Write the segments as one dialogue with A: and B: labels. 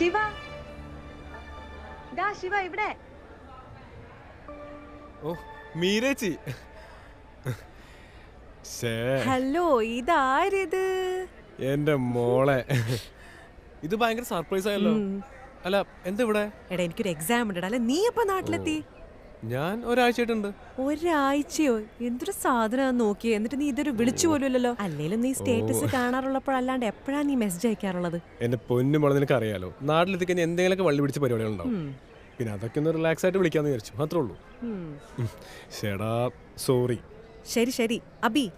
A: ശിവ? ദാ ശിവ ഇവിടെ.
B: ഓ മീരേച്ചി.
C: ഹലോ ഇതാരിത്?
B: എന്റെ മോളെ. ഇത് ഭയങ്കര സർപ്രൈസ് ആയല്ലോ അല്ല എന്താ ഇവിടെ?
C: എടാ എനിക്കൊരു എക്സാം ഉണ്ട് അല്ല നീ എപ്പോ നാട്ടിലെത്തി?
B: ഞാൻ ഒരാഴ്ചയായിട്ടുണ്ട്.
C: ഒരാഴ്ചയോ? എന്തൊരു സാധനം നോക്കിയേ? എന്നിട്ട് നീ ഇതൊരു വിളിച്ചു പോലുമല്ലോ അല്ലെങ്കിലും നീ സ്റ്റേറ്റസ് കാണാറുള്ളപ്പോഴല്ലാണ്ട് എപ്പോഴാ നീ മെസ്സേജ് അയക്കാറുള്ളത്?
B: എന്റെ പൊന്നു മോളെ നിനക്ക് അറിയാലോ. നാട്ടിലെത്തിക്കഴിഞ്ഞാൽ എന്തെങ്കിലുമൊക്കെ വള്ളി പിടിച്ച പരിപാടികളുണ്ടാവും പിന്നെ അതൊക്കെ ഒന്ന് റിലാക്സ് ആയിട്ട് വിളിക്കാന്ന് വിചാരിച്ചു. മാത്രമേ ഉള്ളൂ. ശടാ സോറി
C: ശരി ശരി. അബി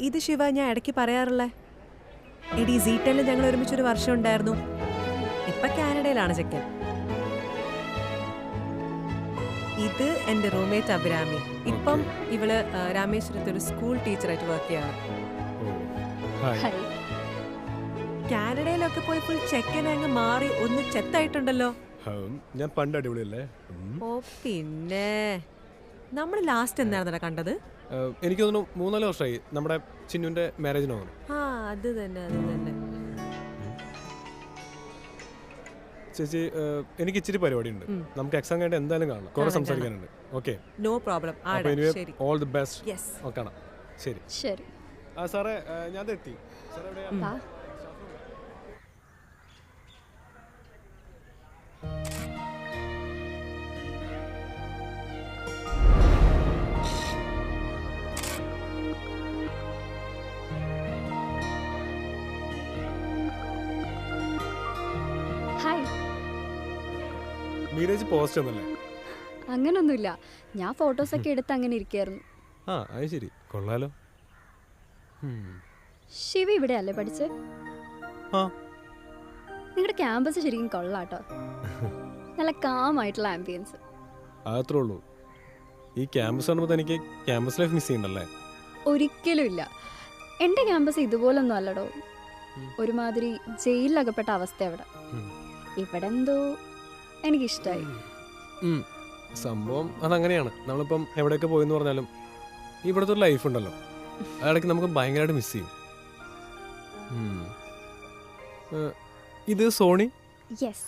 C: ഇത് ശിവ ഞാൻ ഇടയ്ക്ക് പറയാറുള്ളേ. എടി സീറ്റലിൽ ഞങ്ങൾ ഒരുമിച്ചൊരു വർഷം ഉണ്ടായിരുന്നു. ഇപ്പൊ കാനഡയിലാണ് ചെക്കൻ. ഇത് എന്റെ റൂംമേറ്റ് അഭിരാമി. ഇപ്പം ഇവൾ രാമേശ്വരത്ത് ഒരു സ്കൂൾ ടീച്ചറായിട്ട് വർക്ക് ചെയ്യാണ്
B: ഹായ്
C: കാനഡയിലൊക്കെ പോയി ഫുൾ ചെക്കൻ അങ്ങ് മാറി ഒന്ന് ചെത്തായിട്ടുണ്ടല്ലോ.
B: ഞാൻ പണ്ട് അടിപൊളിയല്ലേ?
C: ഓ പിന്നെ. നമ്മൾ ലാസ്റ്റ് എന്നായിരുന്നടാ കണ്ടത്?
B: എനിക്ക് തോന്നുന്നു മൂന്നാൽ വർഷമായി നമ്മുടെ ചിന്നുവിന്റെ മാരേജിന് തോന്നുന്നു
C: ആ അത് തന്നെ അത് തന്നെ.
B: ചേച്ചി എനിക്ക് ഇച്ചിരി പരിപാടി
C: ഉണ്ട്
B: നമുക്ക് എക്സാം കഴിഞ്ഞിട്ട് എന്തായാലും കാണാം. കുറെ സംസാരിക്കാനുണ്ട്. Okay
C: no problem
B: all the best കാണാം. ശരി.
D: ശരി.
B: ആ സാറേ ഞാൻ തെറ്റി എത്തി. സാറേ എവിടെയാ? മീരേജ് പോസ്റ്റ് ഒന്നല്ലേ
D: അങ്ങനൊന്നുമില്ല. ഞാൻ ഫോട്ടോസ് ഒക്കെ എടുത്ത് അങ്ങനെ ഇരിക്കായിരുന്നു.
B: ആ അത് ശരി. കൊള്ളാലോ.
D: ശിവ ഇവിടെ അല്ലേ പഠിച്ച്?
B: ആ.
D: നിങ്ങളുടെ ക്യാമ്പസ് ശരിക്കും കൊള്ളാട്ടോ. നല്ല കാമായിട്ടുള്ള ആംബിയൻസ്
B: അത്രേ ഉള്ളൂ. ഈ ക്യാമ്പസ് കാണുമ്പോൾ എനിക്ക് ക്യാമ്പസ് ലൈഫ് മിസ് ചെയ്യണ്ടല്ലേ?
D: ഒരിക്കലും ഇല്ല. എന്റെ ക്യാമ്പസ് ഇതുപോലൊന്നും അല്ലടോ. ഒരുമാതിരി ജയിലിലകപ്പെട്ട അവസ്ഥ അവിടെ. ഇവിടെ എന്തോ എനിക്കിഷ്ടമായി.
B: സംഭവം അതങ്ങനെയാണ്. നമ്മളിപ്പം എവിടെയൊക്കെ പോയെന്ന് പറഞ്ഞാലും ഇവിടുത്തെ ഒരു ലൈഫ് ഉണ്ടല്ലോ. അതിടയ്ക്ക് നമുക്ക് ഭയങ്കരമായിട്ട് മിസ് ചെയ്യും. ഇത് സോണി?
D: യെസ്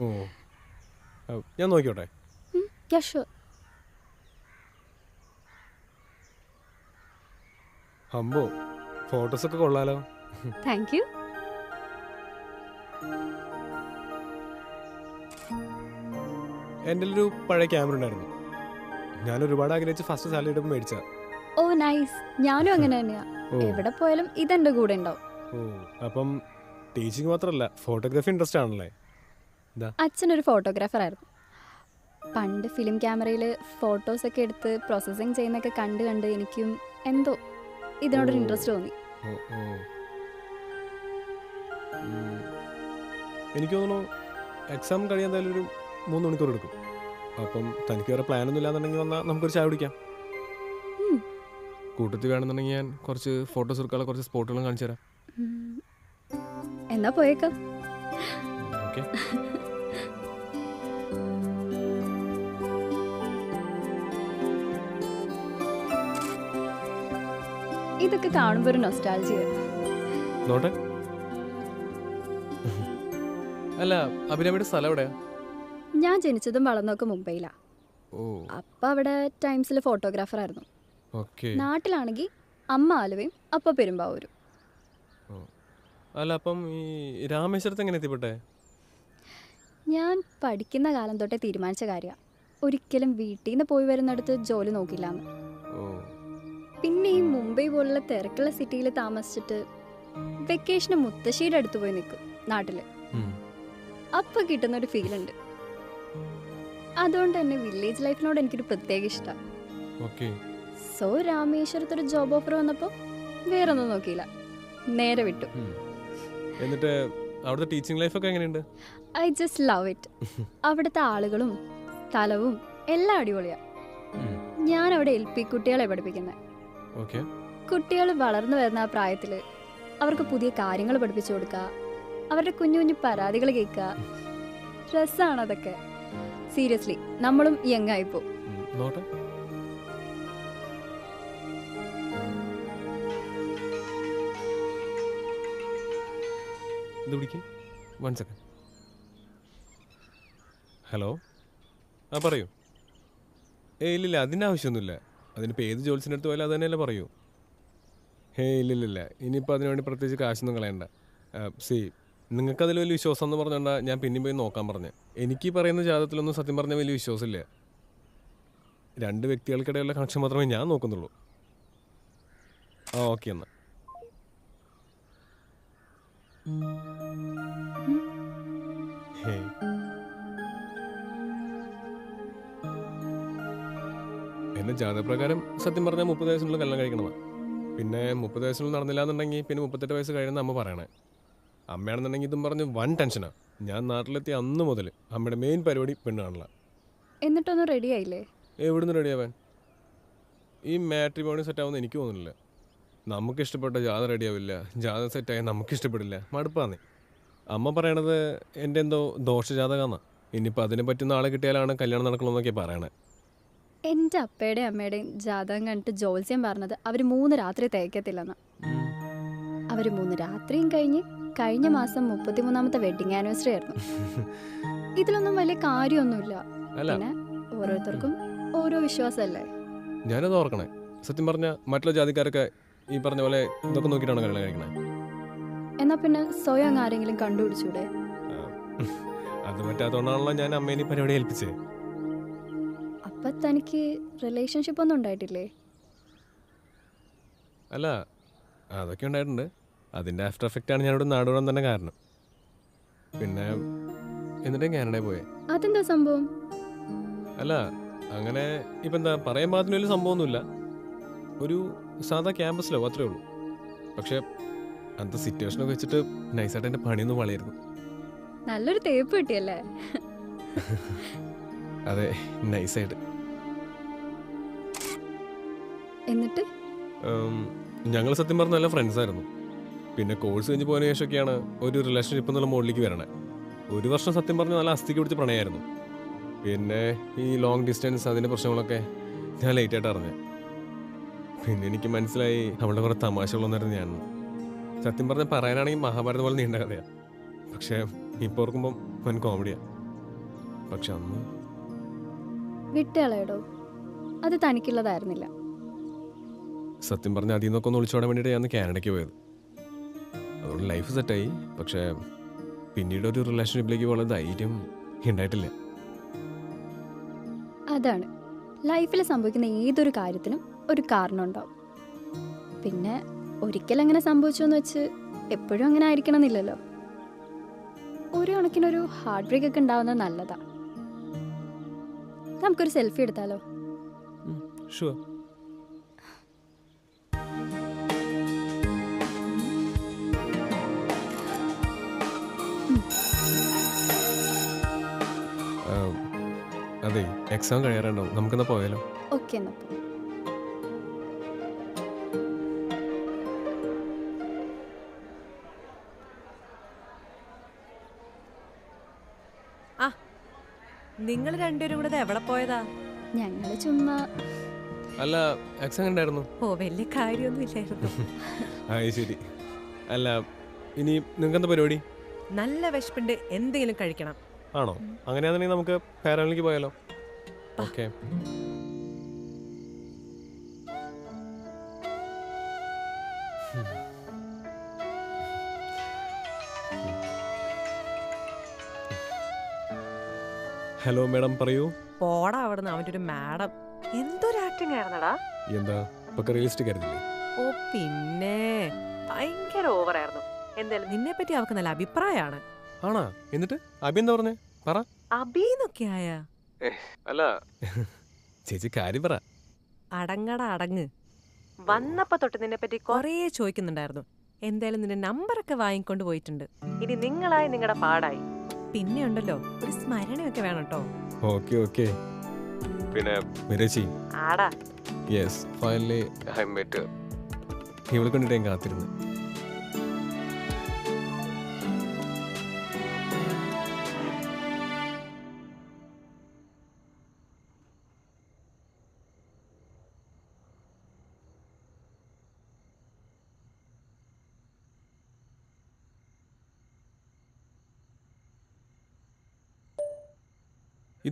B: ഓ. ഞാൻ നോക്കിയോട്ടെ
D: അമ്പോ
B: ഫോട്ടോസ് ഒക്കെ കൊള്ളാലോ.
D: താങ്ക് യു
B: എന്റെ ഒരു പഴയ ക്യാമറ ഉണ്ടായിരുന്നു. ഞാൻ ഒരുപാട് ആഗ്രഹിച്ച് ഫസ്റ്റ് സാലറി എടുക്കുമ്പോൾ മേടിച്ച
D: ഓ നൈസ് ഞാനും അങ്ങനെ തന്നെയാ. എവിടെ പോയാലും ഇതെന്റെ കൂടെ ഉണ്ടാവും.
B: ഓ അപ്പം ടീച്ചിങ് മാത്രമല്ല ഫോട്ടോഗ്രാഫി ഇൻട്രസ്റ്റ് ആണല്ലേ?
D: അച്ഛനൊരു ഫോട്ടോഗ്രാഫർ ആയിരുന്നു. പണ്ട് ഫിലിം ക്യാമറയിൽ ഫോട്ടോസ് ഒക്കെ എടുത്ത് പ്രോസസ്സിങ് ചെയ്യുന്നൊക്കെ കണ്ട് കണ്ട് എനിക്കും എന്തോ ഇതിനോടൊരു
B: ഒരു
D: ഇൻട്രസ്റ്റ് തോന്നി.
B: എനിക്ക് തോന്നുന്നു എക്സാം കഴിയാൻ എന്തായാലും ഒരു മൂന്ന് മണിക്കൂർ എടുക്കും. അപ്പം തനിക്ക് വേറെ പ്ലാനൊന്നും ഇല്ലാന്നുണ്ടെങ്കിൽ വന്നാൽ നമുക്കൊരു ചായ കുടിക്കാം. കൂട്ടത്തിൽ വേണമെന്നുണ്ടെങ്കിൽ ഞാൻ കുറച്ച് ഫോട്ടോസ് എടുക്കാനുള്ള കുറച്ച് സ്പോട്ടുകളും കാണിച്ചു തരാം.
D: എന്നാ പോയേക്കാം.
B: ഓക്കെ
D: ഇതൊക്കെ കാണുമ്പോൾ ഒരു നൊസ്റ്റാൾജിയ
B: നോട്ടെ. അല്ല അഭിരാമിയുടെ സ്ഥലം എവിടെയാ?
D: ഞാൻ ജനിച്ചതും വളർന്നൊക്കെ മുംബൈയിലാ.
B: ഓ.
D: അപ്പ അവിടെ ടൈംസിൽ ഫോട്ടോഗ്രാഫർ ആയിരുന്നു. നാട്ടിലാണെങ്കിൽ അമ്മ ആലുവയും അപ്പ പെരുമ്പാവൂരും.
B: അല്ല അപ്പം ഈ രാമേശ്വരത്ത് എങ്ങനെ എത്തിപ്പെട്ടെ?
D: ഞാൻ പഠിക്കുന്ന കാലം തൊട്ടേ തീരുമാനിച്ച കാര്യമാണ് ഒരിക്കലും വീട്ടിൽ നിന്ന് പോയി വരുന്നിടത്ത് ജോലി നോക്കില്ലാന്ന്
B: ഓ.
D: പിന്നെ ഈ മുംബൈ പോലുള്ള തിരക്കുള്ള സിറ്റിയിൽ താമസിച്ചിട്ട് വെക്കേഷന് മുത്തശ്ശിയുടെ അടുത്ത് പോയി നിൽക്കും
B: നാട്ടിൽ.
D: അപ്പൊ കിട്ടുന്ന ഒരു ഫീൽ ഉണ്ട്. അതുകൊണ്ട് തന്നെ വില്ലേജ് ലൈഫിനോട് എനിക്കൊരു പ്രത്യേക ഇഷ്ടം.
B: ഓക്കെ
D: സോ രാമേശ്വരത്ത് ഒരു ജോബ് ഓഫർ വന്നപ്പോൾ വേറൊന്നും നോക്കിയില്ല. നേരെ വിട്ടു.
B: എന്നിട്ട് അവിടുത്തെ ടീച്ചിങ് ലൈഫ് ഒക്കെ എങ്ങനെയുണ്ട്?
D: ഐ ജസ്റ്റ് ലവ് ഇറ്റ് അവിടുത്തെ ആളുകളും സ്ഥലവും എല്ലാം അടിപൊളിയാ. ഞാൻ അവിടെ എൽ പി കുട്ടികളെ പഠിപ്പിക്കുന്നത്
B: ഓക്കെ
D: കുട്ടികൾ വളർന്നു വരുന്ന ആ പ്രായത്തിൽ അവർക്ക് പുതിയ കാര്യങ്ങൾ പഠിപ്പിച്ചു കൊടുക്കുക അവരുടെ കുഞ്ഞു കുഞ്ഞു പരാതികൾ കേൾക്കുക രസമാണ് അതൊക്കെ. സീരിയസ്ലി നമ്മളും യങ് ആയിപ്പോ.
B: ഹലോ ആ പറയൂ. ഏ ഇല്ലില്ല അതിന്റെ ആവശ്യമൊന്നുമില്ല. അതിനിപ്പോൾ ഏത് ജോലിസിന്റെ അടുത്ത് പോയാലും അത് തന്നെയല്ലേ പറയൂ. ഹേ ഇല്ലില്ലില്ല ഇനിയിപ്പോൾ അതിനുവേണ്ടി പ്രത്യേകിച്ച് കാശൊന്നും കളയണ്ട. സി നിങ്ങൾക്കതിൽ വലിയ വിശ്വാസം എന്ന് പറഞ്ഞാൽ ഞാൻ പിന്നെയും പോയി നോക്കാൻ പറഞ്ഞു. എനിക്ക് പറയുന്ന ജാതത്തിലൊന്നും സത്യം പറഞ്ഞാൽ വലിയ വിശ്വാസമില്ല. രണ്ട് വ്യക്തികൾക്കിടയിലുള്ള കണക്ഷൻ മാത്രമേ ഞാൻ നോക്കുന്നുള്ളൂ. ആ ഓക്കെ എന്നെ. എന്റെ ജാതകപ്രകാരം സത്യം പറഞ്ഞാൽ മുപ്പത് വയസ്സിനുള്ള കല്യാണം കഴിക്കണതാണ് പിന്നെ മുപ്പത് വയസ്സിനുള്ളിൽ നടന്നില്ല എന്നുണ്ടെങ്കിൽ പിന്നെ മുപ്പത്തെട്ട് വയസ്സ് കഴിയുന്ന അമ്മ പറയണേ. അമ്മയാണെന്നുണ്ടെങ്കിൽ ഇതും പറഞ്ഞ് വൺ ടെൻഷനാണ് ഞാൻ നാട്ടിലെത്തിയ അന്ന് മുതൽ അമ്മയുടെ മെയിൻ പരിപാടി പെണ്ണ് കാണില്ല
D: എന്നിട്ടൊന്നും റെഡി ആയില്ലേ?
B: എവിടുന്ന് റെഡിയാവാൻ ഈ മാട്രിമോണി സെറ്റ് ആവുന്ന എനിക്ക് തോന്നുന്നില്ല. നമുക്ക് ഇഷ്ടപ്പെട്ട ജാത റെഡിയാവില്ല സെറ്റ് സെറ്റായാൽ നമുക്ക് ഇഷ്ടപ്പെടില്ല. മടുപ്പാന്നേ. അമ്മ പറയണത് എന്റെ എന്തോ ദോഷജാതകമാണ് ഇനിയിപ്പോൾ അതിനെ പറ്റുന്ന ആളെ കിട്ടിയാലാണ് കല്യാണം നടക്കണമെന്നൊക്കെ പറയണേ.
D: എന്റെ അപ്പയുടെയും അമ്മയുടെയും ജാതകം കണ്ടിട്ട് ജോത്സ്യം പറഞ്ഞത് അവർ മൂന്ന് രാത്രി തേക്കത്തില്ലെന്ന്. അവർ മൂന്ന് രാത്രിയും കഴിഞ്ഞ് കഴിഞ്ഞ മാസം മുപ്പത്തിമൂന്നാമത്തെ വെഡിങ് ആനിവേഴ്സറി ആയിരുന്നു. ഇതിലൊന്നും വലിയ കാര്യമൊന്നുമില്ല. പിന്നെ ഓരോരുത്തർക്കും ഓരോ വിശ്വാസമല്ലേ?
B: ഞാനത് ഓർക്കണേ. സത്യം പറഞ്ഞ മറ്റുള്ള ജാതിക്കാരൊക്കെ ഈ പറഞ്ഞ പോലെ ഇതൊക്കെ നോക്കിയിട്ടാണ് കല്യാണം കഴിക്കണേ?
D: എന്നാ പിന്നെ സ്വയം അങ്ങ് ആരെങ്കിലും കണ്ടുപിടിച്ചൂടെ?
B: അത് പറ്റാത്തോണ്ടാണല്ലോ ഞാൻ അമ്മേനെ പരിപാടി ഏൽപ്പിച്ചേ.
D: അപ്പൊ തനിക്ക് റിലേഷൻഷിപ്പ് ഒന്നും ഉണ്ടായിട്ടില്ലേ?
B: അല്ല. അതൊക്കെ ഉണ്ടായിട്ടുണ്ട്. അതിന്റെ ആഫ്റ്റർ എഫക്റ്റ് ആണ് ഞാനിവിടെ നാടുവിടാൻ തന്നെ കാരണം. പിന്നെ എന്നിട്ടേ കാനഡയിൽ പോയെ.
D: അതെന്താ സംഭവം?
B: അല്ല അങ്ങനെ ഇപ്പം എന്താ പറയാൻ പാകത്തിന് വലിയ സംഭവമൊന്നുമില്ല. ഒരു സാധാ ക്യാമ്പസിലോ അത്രേ ഉള്ളൂ. പക്ഷേ അന്നത്തെ സിറ്റുവേഷനൊക്കെ വെച്ചിട്ട് നൈസായിട്ട് എന്റെ പണിയൊന്നും വളയായിരുന്നു
D: നല്ലൊരു തേപ്പ് കിട്ടിയല്ലേ?
B: അതെ നൈസായിട്ട്
D: എന്നിട്ട്?
B: ഞങ്ങൾ സത്യം പറഞ്ഞ നല്ല ഫ്രണ്ട്സ് ആയിരുന്നു. പിന്നെ കോഴ്സ് കഴിഞ്ഞ് പോയതിനു ശേഷമൊക്കെയാണ് ഒരു റിലേഷൻഷിപ്പ് എന്നുള്ള മോഡിലേക്ക് വരണേ. ഒരു വർഷം സത്യം പറഞ്ഞ് നല്ല അസ്ഥിക്ക് പിടിച്ച് പ്രണയമായിരുന്നു. പിന്നെ ഈ ലോങ് ഡിസ്റ്റൻസ് അതിന്റെ പ്രശ്നങ്ങളൊക്കെ ഞാൻ ലേറ്റായിട്ട് അറിഞ്ഞത്. പിന്നെ എനിക്ക് മനസ്സിലായി അവളുടെ കുറേ തമാശകളൊന്നായിരുന്നു ഞാൻ. സത്യം പറഞ്ഞ പറയാനാണെങ്കിൽ മഹാഭാരതം പോലെ നീണ്ട കഥയാണ് പക്ഷേ ഇപ്പോൾ ഓർക്കുമ്പം വൻ കോമഡിയാണ് പക്ഷെ അന്ന്
D: വിട്ടളയടോ. അത് തനിക്കുള്ളതായിരുന്നില്ല.
B: സത്യം പറഞ്ഞ അതിൽ നിന്നൊക്കെ ഒന്ന് ഒളിച്ചോടാൻ വേണ്ടിയിട്ട് ഞാൻ കാനഡയ്ക്ക് പോയത്. അതുകൊണ്ട് ലൈഫ് സെറ്റായി പക്ഷേ പിന്നീട് ഒരു റിലേഷൻഷിപ്പിലേക്ക് പോകുന്ന ധൈര്യം ഉണ്ടായിട്ടില്ല.
D: അതാണ്. ലൈഫിൽ സംഭവിക്കുന്ന ഏതൊരു കാര്യത്തിനും ഒരു കാരണമുണ്ടാവും പിന്നെ ഒരിക്കൽ അങ്ങനെ സംഭവിച്ചു എന്ന് വെച്ച് എപ്പോഴും അങ്ങനെ ആയിരിക്കണം എന്നില്ലല്ലോ ഒരു കണക്കിനൊരു ഹാർട്ട് ബ്രേക്ക് ഒക്കെ ഉണ്ടാവുന്നത് നല്ലതാ. നമുക്കൊരു സെൽഫി എടുത്താലോ?
B: ഷുവർ അതെ എക്സാം കഴിയാറുണ്ടാവും. നമുക്കെന്നാ പോയാലോ?
D: ഓക്കെ എന്നാ പോ.
C: നിങ്ങൾ രണ്ടുപേരും കൂടെ എവിടെ പോയതാ?
D: ഞങ്ങൾ ചുമ്മാ.
B: അല്ല എക്സാം ഉണ്ടായിരുന്നു
C: ഓ വലിയ കാര്യമൊന്നും ഇല്ലായിരുന്നു.
B: ആ ശരി. അല്ല ഇനി നിങ്ങൾക്ക് എന്താ പരിപാടി?
C: നല്ല വിശപ്പുണ്ട്. എന്തെങ്കിലും കഴിക്കണം.
B: ആണോ? അങ്ങനെയാണെന്നുണ്ടെങ്കിൽ നമുക്ക് പാരാലിലേക്ക് പോയാലോ? ഓക്കെ. ഹലോ മാഡം പറയൂ.
C: പോടാ അവിടുന്ന്. അവന്റെ ഒരു മാഡം. എന്തൊരു ആക്ടിങ് ആയിരുന്നടാ?
B: എന്താ? ഇപ്പൊ റിയലിസ്റ്റിക് ആയിരുന്നില്ലേ?
C: ഓ പിന്നെ. ഭയങ്കര ഓവർ ആയിരുന്നു. എന്തായാലും നിന്നെ പറ്റി അവർക്ക് നല്ല അഭിപ്രായമാണ്.
B: ആണാ? എന്നിട്ട് അബി എന്താ പറഞ്ഞേ? പറ.
C: അബീന്നൊക്കെ ആയ?
B: അല്ല. ചേച്ചി കാര്യം പറ.
C: അടങ്ങട അടങ്ങ്. വന്നപ്പോ തൊട്ട് നിന്നെ പറ്റി കൊറേ ചോദിക്കുന്നുണ്ടായിരുന്നു. എന്തായാലും നിന്റെ നമ്പറൊക്കെ വാങ്ങിക്കൊണ്ട് പോയിട്ടുണ്ട്. ഇനി നിങ്ങളായി നിങ്ങളുടെ പാടായി. പിന്നെ ഉണ്ടല്ലോ ഒരു സ്മരണയൊക്കെ വേണം കേട്ടോ
B: ഓക്കെ ഓക്കെ. പിന്നെ മിരച്ചി
C: ആടാ.
B: യെസ് ഫൈനലി ഐ മെറ്റ് ഇവളെ കണ്ടിട്ട് ഞാൻ കാത്തിരുന്നു.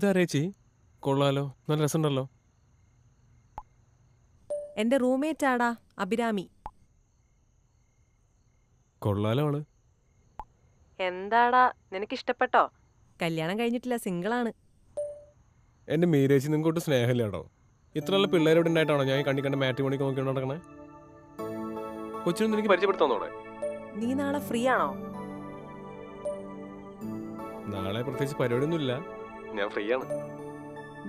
B: ഇതാരേച്ചി കൊള്ളാലോ നല്ല രസമുണ്ടല്ലോ.
C: എന്റെ റൂംമേറ്റ് ആടാ അഭിരാമി.
B: കൊള്ളാലോ ആൾ
C: എന്താടാ നിനക്ക് ഇഷ്ടപ്പെട്ടോ കല്യാണം കഴിഞ്ഞിട്ടില്ല സിംഗിളാണ്.
B: എന്റെ മീരേച്ചി നിങ്ങൾക്ക് സ്നേഹമില്ലാടോ ഇത്ര നല്ല പിള്ളേരോട് ഉണ്ടായിട്ടാണോ ഞാൻ കണ്ടി കണ്ണി കണ്ട മാറ്റി മണിക്ക് നോക്കിക്കൊണ്ട് നടക്കണേ? കൊച്ചിനൊന്നും എനിക്ക് പരിചയപ്പെടുത്താന്നോടെ
C: നീ നാളെ ഫ്രീ ആണോ?
B: നാളെ പ്രത്യേകിച്ച് പരിപാടിയൊന്നുമില്ല. ഞാൻ ഫ്രീ ആണ്.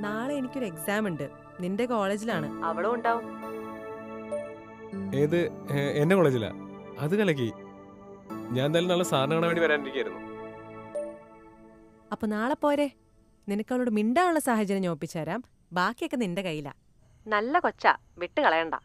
C: നാളെ എനിക്കൊരു എക്സാം ഉണ്ട്. നിന്റെ കോളേജിലാണ് അവളും ഉണ്ടാവും.
B: ഏത് എന്റെ കോളേജിലാ അത് കലക്കി. ഞാൻ എന്തായാലും നാളെ സാറിന് കാണാൻ വേണ്ടി വരാനിരിക്കായിരുന്നു.
C: അപ്പൊ നാളെ പോരെ. നിനക്ക് അവളോട് മിണ്ടാനുള്ള സാഹചര്യം ഞാൻ ഒപ്പിച്ചുതരാം. ബാക്കിയൊക്കെ നിന്റെ കയ്യിലാ. നല്ല കൊച്ചാ. വിട്ട് കളയണ്ട